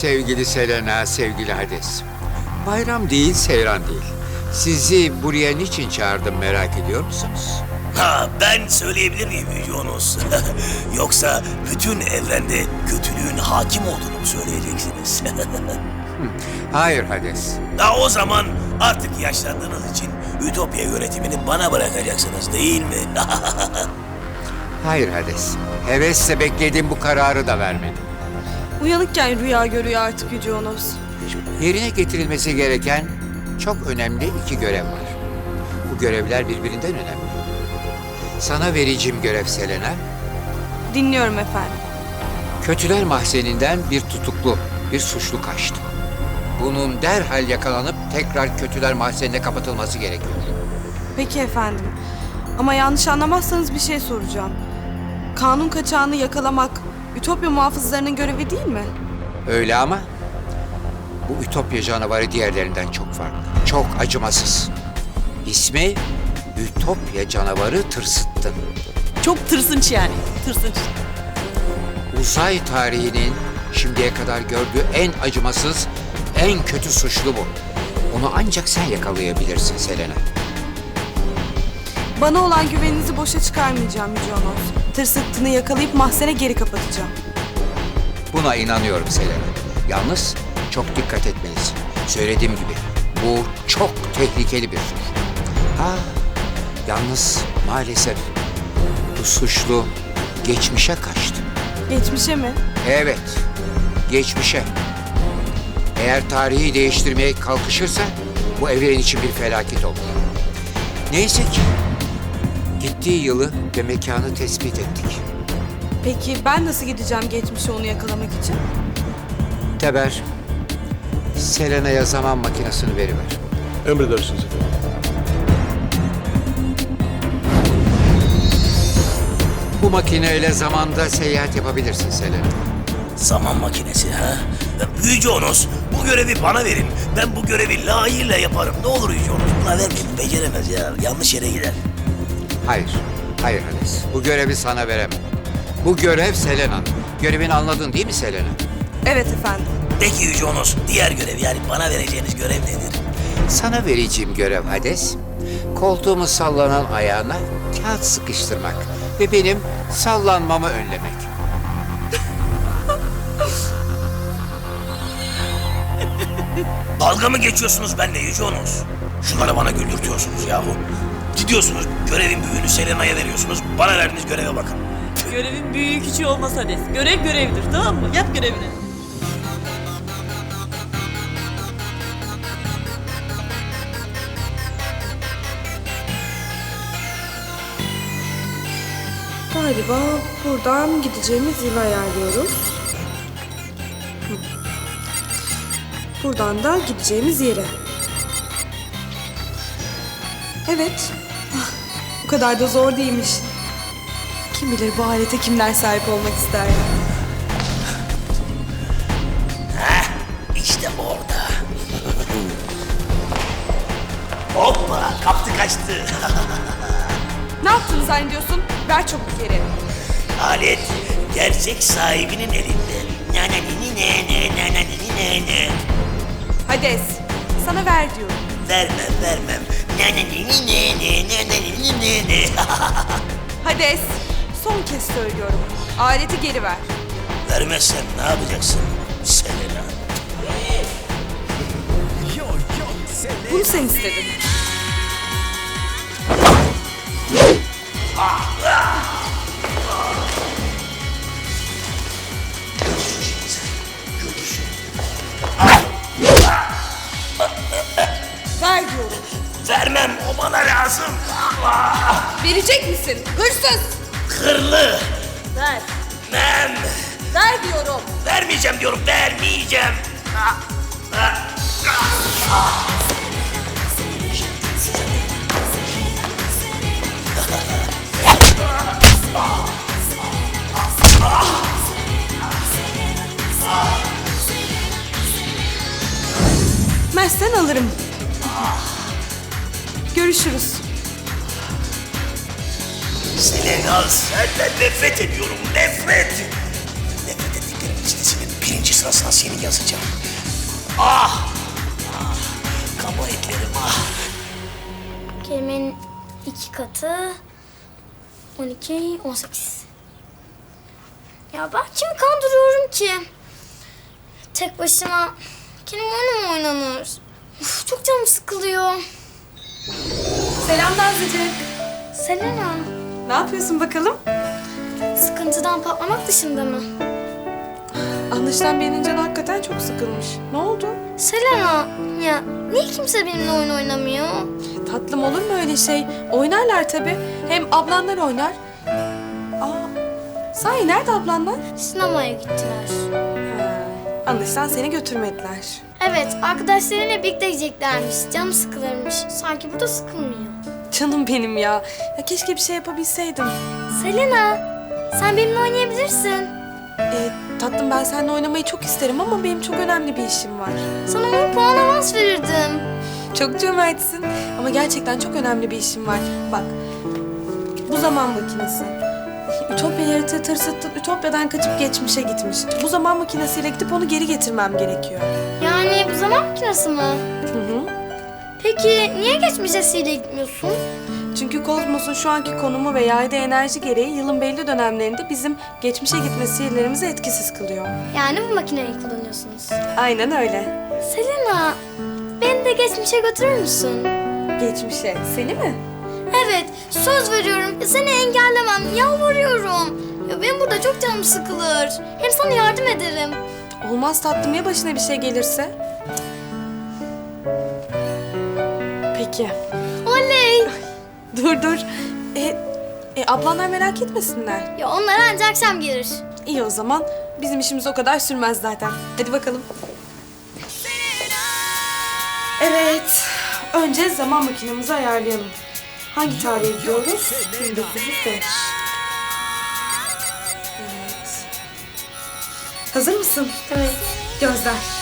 Sevgili Selena, sevgili Hades. Bayram değil, seyran değil. Sizi buraya niçin çağırdım merak ediyor musunuz? Ha ben söyleyebilir miyim Onos? Yoksa bütün evrende kötülüğün hakim olduğunu mu söyleyeceksiniz? Hayır Hades. ha o zaman artık yaşlandığınız için Ütopya yönetimini bana bırakacaksınız değil mi? Hayır Hades. Hevesle beklediğim bu kararı da vermedim. Uyanıkken rüya görüyor artık Yüce Onos. Yerine getirilmesi gereken çok önemli iki görev var. Bu görevler birbirinden önemli. Sana vereceğim görev Selena, Dinliyorum efendim. Kötüler mahzeninden bir tutuklu, bir suçlu kaçtı. Bunun derhal yakalanıp tekrar kötüler mahzenine kapatılması gerekiyor. Peki efendim. Ama yanlış anlamazsanız bir şey soracağım. Kanun kaçağını yakalamak Ütopya muhafızlarının görevi değil mi? Öyle ama bu Ütopya canavarı diğerlerinden çok farklı. Çok acımasız. İsmi Ütopya canavarı tırsıttı. Çok tırsınç yani. Tırsınç. Uzay tarihinin şimdiye kadar gördüğü en acımasız, en kötü suçlu bu. Onu ancak sen yakalayabilirsin Selena. Bana olan güveninizi boşa çıkarmayacağım Yüce Onos. Tırsıttığını yakalayıp mahzene geri kapatacağım. Buna inanıyorum Selena. Yalnız çok dikkat etmelisin. Söylediğim gibi bu çok tehlikeli bir suç. Ha, yalnız maalesef bu suçlu geçmişe kaçtı. Geçmişe mi? Evet, geçmişe. Eğer tarihi değiştirmeye kalkışırsa bu evren için bir felaket olur. Neyse ki gittiği yılı ve mekanı tespit ettik. Peki ben nasıl gideceğim geçmişe onu yakalamak için? Teber, Selena'ya zaman makinesini veriver. Emredersiniz efendim. Bu makineyle zamanda seyahat yapabilirsin Selena. Zaman makinesi ha? Yüce Onos bu görevi bana verin. Ben bu görevi layığıyla yaparım. Ne olur Yüce Onos buna vermeyin. Beceremez ya. Yanlış yere gider. Hayır, hayır Hades. Bu görevi sana veremem. Bu görev Selena'nın. Görevini anladın değil mi Selena? Evet efendim. Peki Yüce Onos diğer görev yani bana vereceğiniz görev nedir? Sana vereceğim görev Hades, koltuğumu sallanan ayağına kağıt sıkıştırmak ve benim sallanmamı önlemek. Dalga mı geçiyorsunuz benimle Yüce Onos? Şunları bana güldürtüyorsunuz yahu. Gidiyorsunuz görevin büyüğünü Selena'ya veriyorsunuz. Bana verdiğiniz göreve bakın. Görevin büyüğü küçüğü olmaz Hades. Görev görevdir tamam mı? Yap görevini. Galiba buradan gideceğimiz yılı ayarlıyoruz. Buradan da gideceğimiz yere. Evet. Bu kadar da zor değilmiş. Kim bilir bu alete kimler sahip olmak ister. Heh, işte orada. Hoppa kaptı kaçtı. ne yaptın sen diyorsun? Ver çabuk geri. Alet gerçek sahibinin elinde. Nana nini ne ne nana nini ne ne. Hades sana ver diyorum. Vermem vermem. Ne ne ne ne ne ne ne ne ne ne. Hades, son kez söylüyorum. Aleti geri ver. Vermezsen ne yapacaksın Selena? Bunu sen istedin. Ver lazım. Verecek misin? Hırsız! Hırlı. Ver. Mem. Ver diyorum. Vermeyeceğim diyorum vermeyeceğim. Versen alırım. Görüşürüz. Selena senden nefret ediyorum nefret. Nefret ettiklerim listesinin birincisi sırasına seni yazacağım. Ah! ah kaba etlerim ah. Kelimenin iki katı 12, 18. Ya ben kimi kandırıyorum ki? Tek başıma kelime oyunu mu oynanır? Uf, çok canım sıkılıyor. Selam Nazlıcık. Selena, Ne yapıyorsun bakalım? sıkıntıdan patlamak dışında mı? Anlaşılan benim canı hakikaten çok sıkılmış. Ne oldu? Selena, ya niye kimse benimle oyun oynamıyor? Tatlım olur mu öyle şey? Oynarlar tabii. Hem ablanlar oynar. Aa, sahi nerede ablanlar? Sinemaya gittiler. Ha, anlaşılan seni götürmediler. Evet, arkadaşlarıyla birlikte gideceklermiş. Canım sıkılırmış. Sanki burada sıkılmıyor. Canım benim ya. ya. Keşke bir şey yapabilseydim. Selena, sen benimle oynayabilirsin. Ee, tatlım ben seninle oynamayı çok isterim ama benim çok önemli bir işim var. Sana 10 puan avans verirdim. Çok cömertsin ama gerçekten çok önemli bir işim var. Bak, bu zaman makinesi. Ütopya yaratığı tırsıttın, Ütopya'dan kaçıp geçmişe gitmiş. Bu zaman makinesiyle gidip onu geri getirmem gerekiyor. Yani bu zaman makinesi mi? Hı hı. Peki niye geçmişe sihirle gitmiyorsun? Çünkü kozmosun şu anki konumu ve yaydığı enerji gereği yılın belli dönemlerinde bizim geçmişe gitme sihirlerimizi etkisiz kılıyor. Yani bu makineyi kullanıyorsunuz. Aynen öyle. Selena, beni de geçmişe götürür müsün? Geçmişe. Seni mi? Evet, söz veriyorum. Seni engellemem, yalvarıyorum. Ya benim burada çok canım sıkılır. Hem sana yardım ederim. Olmaz tatlım ya başına bir şey gelirse? Peki. Oley! Dur dur. E, e, ablanlar merak etmesinler. Ya onlar ancak akşam gelir. İyi o zaman. Bizim işimiz o kadar sürmez zaten. Hadi bakalım. Evet. Önce zaman makinemizi ayarlayalım. Hangi tarihe gidiyoruz? 1905. Evet. Hazır mısın? Evet. Gözler.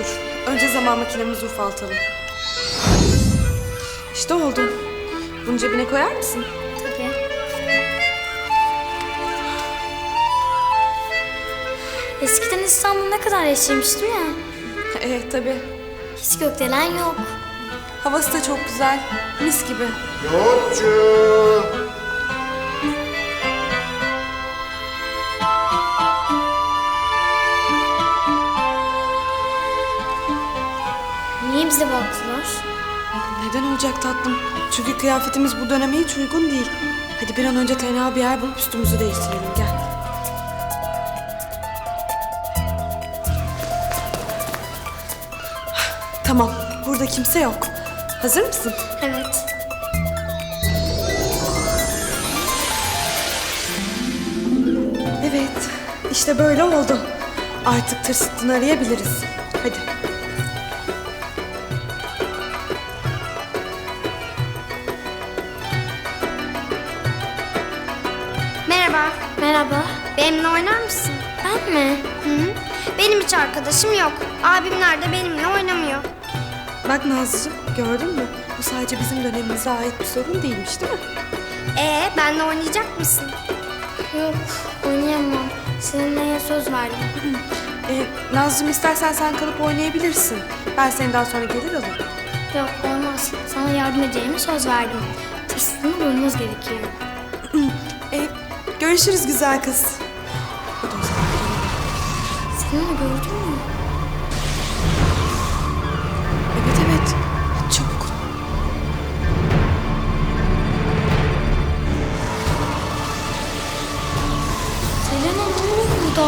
Dur. Önce zaman makinemizi ufaltalım. İşte oldu. Bunu cebine koyar mısın? Tabii. Eskiden İstanbul ne kadar yaşamıştım ya. Evet tabii. Hiç gökdelen yok. Havası da çok güzel. Mis gibi. Yoğurtçu. Neden olacak tatlım? Çünkü kıyafetimiz bu döneme hiç uygun değil. Hadi bir an önce tenha bir yer bulup üstümüzü değiştirelim. Gel. Tamam. Burada kimse yok. Hazır mısın? Evet. Evet. İşte böyle oldu. Artık tırsıttığını arayabiliriz. Hadi. Merhaba. Benimle oynar mısın? Ben mi? Hı hı. Benim hiç arkadaşım yok. Abimler de benimle oynamıyor. Bak Nazlıcığım gördün mü? Bu sadece bizim dönemimize ait bir sorun değilmiş değil mi? Ee, benle oynayacak mısın? Yok, oynayamam. Seninle söz verdim. Ee, Nazlıcığım istersen sen kalıp oynayabilirsin. Ben seni daha sonra gelir alırım. Yok, olmaz. Sana yardım edeceğime söz verdim. Tırsını bulmamız gerekiyor. Görüşürüz güzel kız. Seninle gördün mü? Evet evet. Çabuk. Selena ne oluyor burada?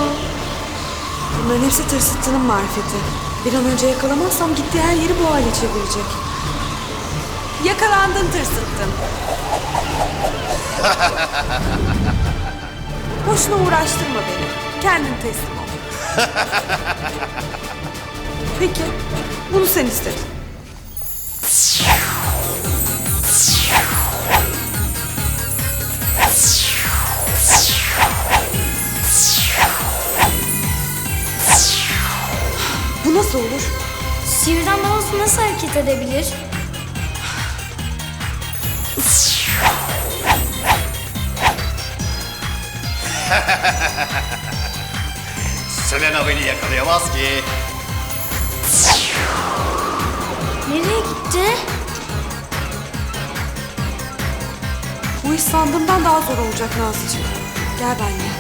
Bunların hepsi tırsıttığının marifeti. Bir an önce yakalamazsam gittiği her yeri bu hale çevirecek. Yakalandın tırsıttın. Boşuna uğraştırma beni. Kendin teslim ol. Peki. Bunu sen istedin. Bu nasıl olur? Sihirden babası nasıl hareket edebilir? Selena beni yakalayamaz ki. Nereye gitti? Bu iş sandığımdan daha zor olacak Nazlıcığım. Gel benimle.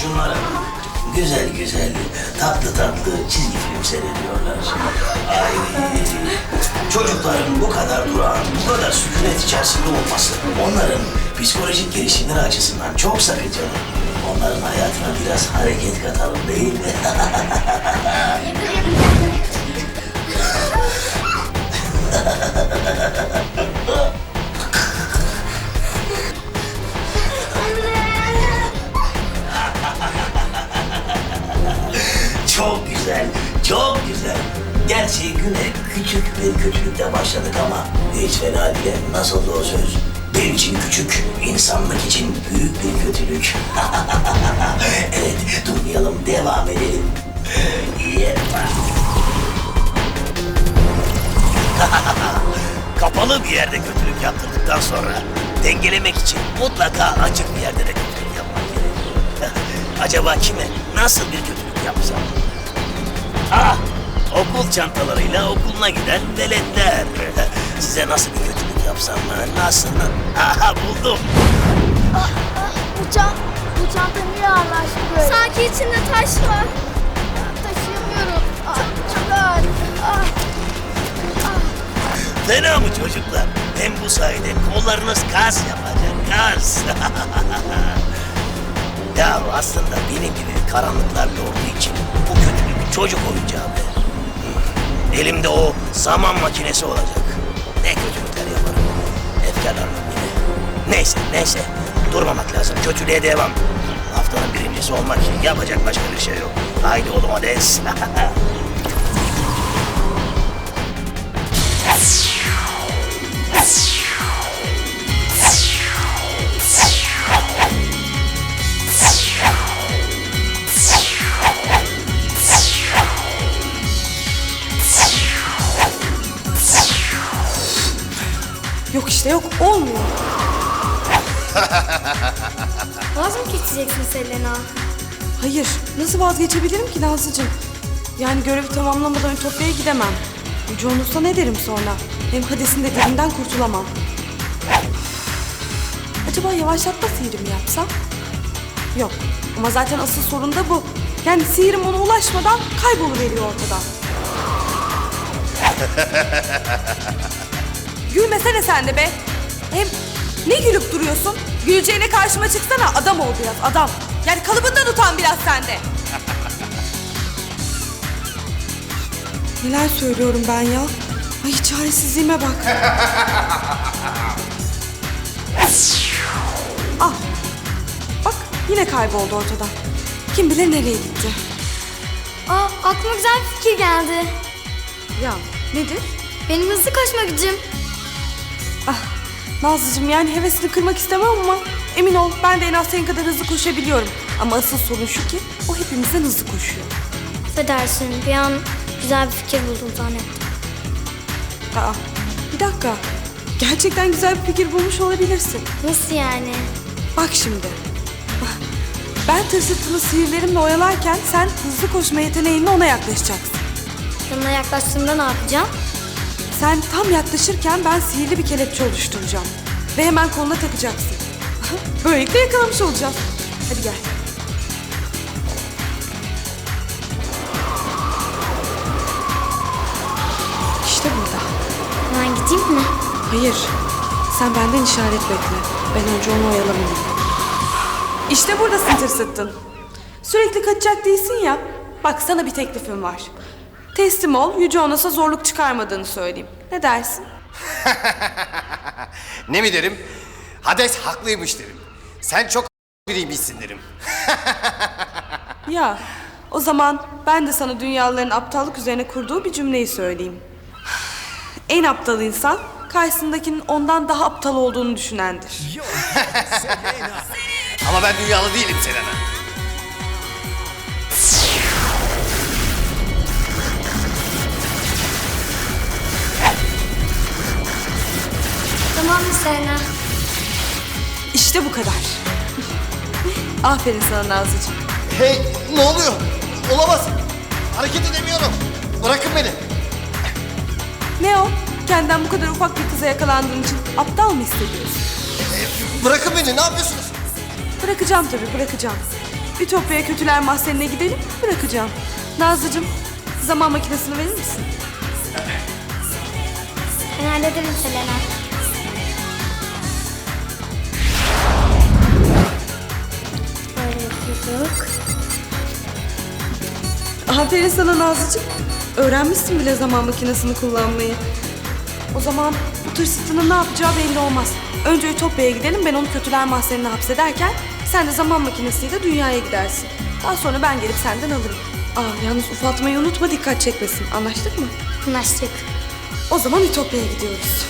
Şunlara güzel güzel, tatlı tatlı çizgi film seyrediyorlar. Ay, çocukların bu kadar durağan, bu kadar sükunet içerisinde olması onların psikolojik gelişimleri açısından çok sakıncalı. Onların hayatına biraz hareket katalım değil mi? fena bile. Nasıl o söz? Benim için küçük, insanlık için büyük bir kötülük. evet, durmayalım, devam edelim. Yepa. Kapalı bir yerde kötülük yaptırdıktan sonra dengelemek için mutlaka açık bir yerde de kötülük yapmak gerekiyor. Acaba kime, nasıl bir kötülük yapsam? Ah, okul çantalarıyla okuluna giden veletler. Size nasıl bir kötülük yapsam, ha? nasıl? Aha buldum. Bu, çan bu çanta niye ağırlaştı böyle? Sanki içinde taş var. Taşıyamıyorum. Çok, çok ağır. Ah. Fena mı çocuklar? Hem bu sayede kollarınız kas yapacak, kas. ya aslında benim gibi karanlıklarla olduğu için bu kötülük çocuk oyuncağı be. Elimde o zaman makinesi olacak. Ne kötülükler yaparım. Efkarlanmam yine. Neyse, neyse. Durmamak lazım. Kötülüğe devam. Haftanın birincisi olmak için yapacak başka bir şey yok. Haydi oğlum Hades. Selena? Hayır nasıl vazgeçebilirim ki Nazlıcığım? Yani görevi tamamlamadan Ütopya'ya gidemem. Yüce Onursa ne derim sonra? Hem Hades'in de dilinden kurtulamam. Acaba yavaşlatma sihiri mi yapsam? Yok ama zaten asıl sorun da bu. Yani sihirim ona ulaşmadan kayboluveriyor ortadan. Gülmesene sen de be. Hem ne gülüp duruyorsun? Güleceğine karşıma çıksana adam ol biraz adam. Yani kalıbından utan biraz sen de. Neler söylüyorum ben ya? Ay çaresizliğime bak. ah. Bak yine kayboldu ortadan. Kim bilir nereye gitti. Aa, aklıma güzel bir fikir geldi. Ya nedir? Benim hızlı koşma gücüm. Ah Nazlıcığım yani hevesini kırmak istemem ama emin ol ben de en az senin kadar hızlı koşabiliyorum. Ama asıl sorun şu ki o hepimizden hızlı koşuyor. Affedersin, bir an güzel bir fikir buldum zannettim. Aa bir dakika. Gerçekten güzel bir fikir bulmuş olabilirsin. Nasıl yani? Bak şimdi. Ben tırsıtını sihirlerimle oyalarken sen hızlı koşma yeteneğinle ona yaklaşacaksın. Yanına yaklaştığımda ne yapacağım? Sen tam yaklaşırken ben sihirli bir kelepçe oluşturacağım. Ve hemen koluna takacaksın. Böylelikle yakalamış olacağız. Hadi gel. İşte burada. Ben gideyim mi? Hayır. Sen benden işaret bekle. Ben önce onu oyalamalıyım. İşte buradasın tırsıttın. Sürekli kaçacak değilsin ya. Bak sana bir teklifim var. Teslim ol, Yüce Onas'a zorluk çıkarmadığını söyleyeyim. Ne dersin? Ne mi derim? Hades haklıymış derim. Sen çok biriymişsin derim. Ya, o zaman ben de sana dünyaların aptallık üzerine kurduğu bir cümleyi söyleyeyim. En aptal insan karşısındakinin ondan daha aptal olduğunu düşünendir. Ama ben dünyalı değilim Selena. Tamam mı Selena? İşte bu kadar. Aferin sana Nazlıcığım. Hey ne oluyor? Olamaz. Hareket edemiyorum. Bırakın beni. Ne o? Kendinden bu kadar ufak bir kıza yakalandığın için aptal mı hissediyorsun? Bırakın beni ne yapıyorsunuz? Bırakacağım tabii bırakacağım. Ütopya Kötüler Mahzeni'ne gidelim bırakacağım. Nazlıcığım zaman makinesini verir misin? Ben hallederim Selena. Yapıyorduk. Aferin sana Nazlıcığım. Öğrenmişsin bile zaman makinesini kullanmayı. O zaman bu tırsıtının ne yapacağı belli olmaz. Önce Ütopya'ya gidelim ben onu Kötüler Mahzeni'ne hapsederken sen de zaman makinesiyle dünyaya gidersin. Daha sonra ben gelip senden alırım. Aa, yalnız ufaltmayı unutma dikkat çekmesin. Anlaştık mı? Anlaştık. O zaman Ütopya'ya gidiyoruz.